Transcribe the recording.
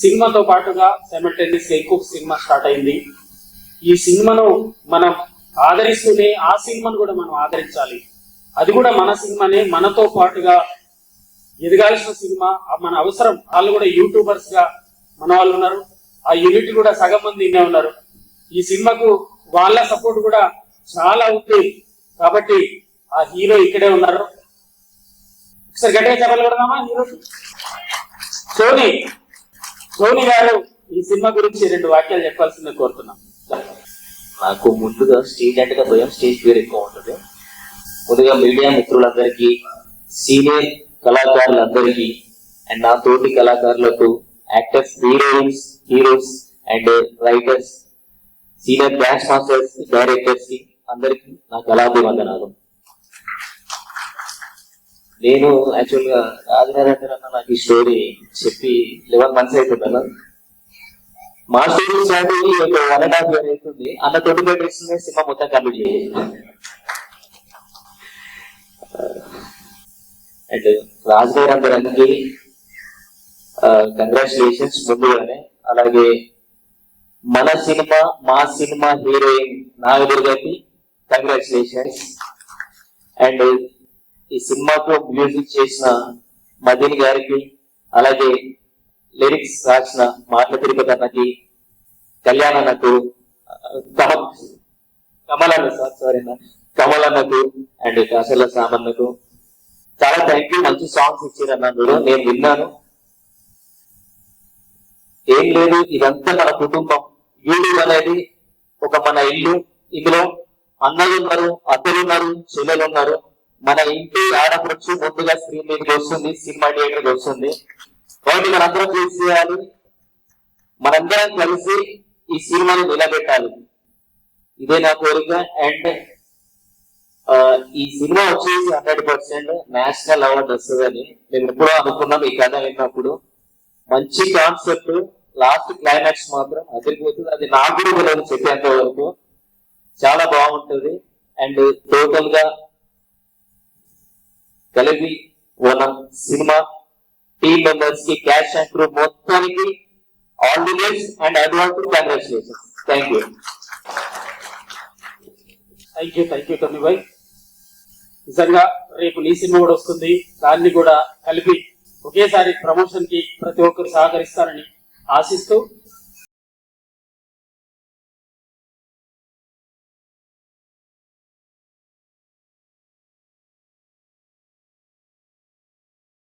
సినిమాతో పాటుగా సెమల్టేనియస్గా ఇంకొక సినిమా స్టార్ట్ అయింది. ఈ సినిమాను మనం ఆదరిస్తూనే ఆ సినిమాను కూడా మనం ఆదరించాలి. అది కూడా మన సినిమానే మనతో పాటుగా ఎదగాల్సిన సినిమా. మన అవసరం. వాళ్ళు కూడా యూట్యూబర్స్గా మన వాళ్ళు ఉన్నారు. ఆ యూనిట్ కూడా సగం మంది ఇన్నే ఉన్నారు. ఈ సినిమాకు వాళ్ళ సపోర్ట్ కూడా చాలా ఉంది. కాబట్టి ఆ హీరో ఇక్కడే ఉన్నారు. ఒకసారి గట్టిగా చెప్పాలి కొడదామా హీరో సోనీ సోని గారు ఈ సినిమా గురించి రెండు వాక్యాలు చెప్పాల్సిందే కోరుతున్నాం. నాకు ముందుగా స్టేజ్ అంటే భయం స్టేజ్ పేరు ఎక్కువ ఉంటుంది. ముందుగా మీడియా మిత్రులందరికీ సీనియర్ కళాకారులందరికీ అండ్ నా తోటి కళాకారులకు actors heroines heroes and writers senior dance masters డైరెక్టర్స్కి అందరికి నా కళాభివందనాలు. నేను యాక్చువల్గా రాజనరేంద్ర అన్న నాకు ఈ స్టోరీ చెప్పి లెవెన్ మంత్స్ అవుతుందన్న మా స్టోరీ స్టార్ట్ అయ్యి ఒక వన్ అండ్ హాఫ్ ఇయర్ అవుతుంది. అన్న ట్వంటీ ఫైవ్ డేస్ సినిమా మొత్తం కంప్లీట్ చేయాలి. అండ్ రాజ్ గారు అందరికి కంగ్రాచులేషన్స్ ముందుగానే. అలాగే మన సినిమా మా సినిమా హీరోయిన్ నాగదుర్గకి కంగ్రాచులేషన్స్ అండ్ ఈ సినిమాకు మ్యూజిక్ చేసిన మదిని గారికి అలాగే లిరిక్స్ రాసిన మాటల తిరుపతి అన్నకి కళ్యాణ్ అన్నకు ఆ, కమల్ అన్న సారీ అన్న కమల్ అన్నకు అండ్ కాసల సామన్నకు. చాలా థ్యాంక్ యూ మంచి సాంగ్స్ ఇచ్చారన్న మీరు నేను విన్నాను. ఏం లేదు ఇదంతా మన కుటుంబం. యూట్యూబ్ అనేది ఒక మన ఇల్లు. ఇందులో అన్నలు ఉన్నారు అత్తలు ఉన్నారు చెల్లెలు ఉన్నారు మన ఇంటి ఆడపడుచు ముందుగా స్క్రీన్ మీదకి వస్తుంది సినిమా థియేటర్కి వస్తుంది. కాబట్టి మనందరం చేసి చేయాలి? మనందరం కలిసి ఈ సినిమాని నిలబెట్టాలి. ఇదే నా కోరిక. అండ్ ఈ సినిమా వచ్చేసి హండ్రెడ్ పర్సెంట్ నేషనల్ అవార్డు వస్తుందని మేము ఎప్పుడో అనుకున్నాం. ఈ కథ విన్నప్పుడు మంచి కాన్సెప్ట్ లాస్ట్ క్లైమాక్స్ మాత్రం అదిరిపోతుంది. అది నాకు కూడా తెలియదు చెప్పేంత వరకు. చాలా బాగుంటుంది. అండ్ టోటల్గా కలిపి మన సినిమా టీమ్ మెంబర్స్కి క్యాష్ అండ్ క్రూ మొత్తానికి all the best and advance congratulation thank you thank you thank you టొమ్మి భాయ్ నిజంగా రేపు నీ సినిమా కూడా వస్తుంది. దాన్ని కూడా కలిపి ఒకేసారి ప్రమోషన్కి ప్రతి ఒక్కరు సహకరిస్తారని ఆశిస్తూ